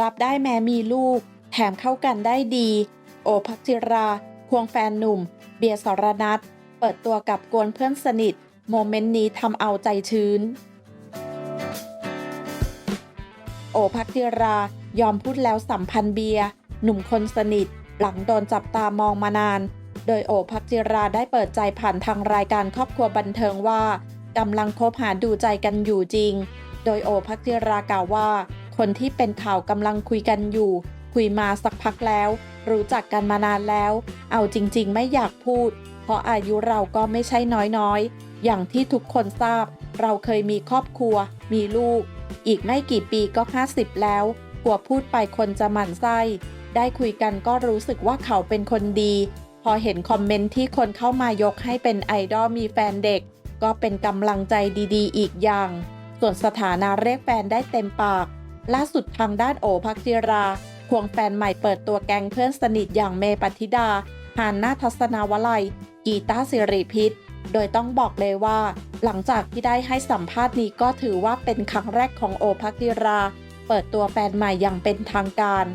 รับได้แม้มีลูก แถมเข้ากันได้ดี โอภักจิรา ควงแฟนหนุ่ม เบียร์สรนัทเปิดตัวกับกวนเพื่อนสนิท โมเมนต์นี้ทำเอาใจชื้น โอภักจิรายอมพูดแล้วสัมพันธ์เบียร์หนุ่มคนสนิท หลังโดนจับตามองมานาน โดยโอภักจิราได้เปิดใจผ่านทางรายการครอบครัวบันเทิงว่า กำลังคบหาดูใจกันอยู่จริง โดยโอภักจิรากล่าวว่า คนที่เป็นข่าวกำลังคุยกันอยู่ คุยมาสักพักแล้ว รู้จักกันมานานแล้ว เอาจริงๆ ไม่อยากพูด เพราะอายุเราก็ไม่ใช่น้อยๆ อย่างที่ทุกคนทราบ เราเคยมีครอบครัว มีลูก อีกไม่กี่ปีก็ 50 แล้วกลัวพูดไปคนจะหมั่นไส้ ได้คุยกันก็รู้สึกว่าเขาเป็นคนดี พอเห็นคอมเมนต์ที่คนเข้ามายกให้เป็นไอดอลมีแฟนเด็ก ก็เป็นกำลังใจดีๆ อีกอย่าง ส่วนสถานะเรียกแฟนได้เต็มปาก ล่าสุดทางด้านโอภักจิราควงแฟนใหม่เปิดตัวแก๊งเพื่อนสนิทอย่างเมปัธิดาหานนาทัศนาวลัย กีตาสิริพิษ โดยต้องบอกเลยว่า หลังจากที่ได้ให้สัมภาษณ์นี้ก็ถือว่าเป็นครั้งแรกของโอภักจิรา เปิดตัวแฟนใหม่อย่างเป็นทางการ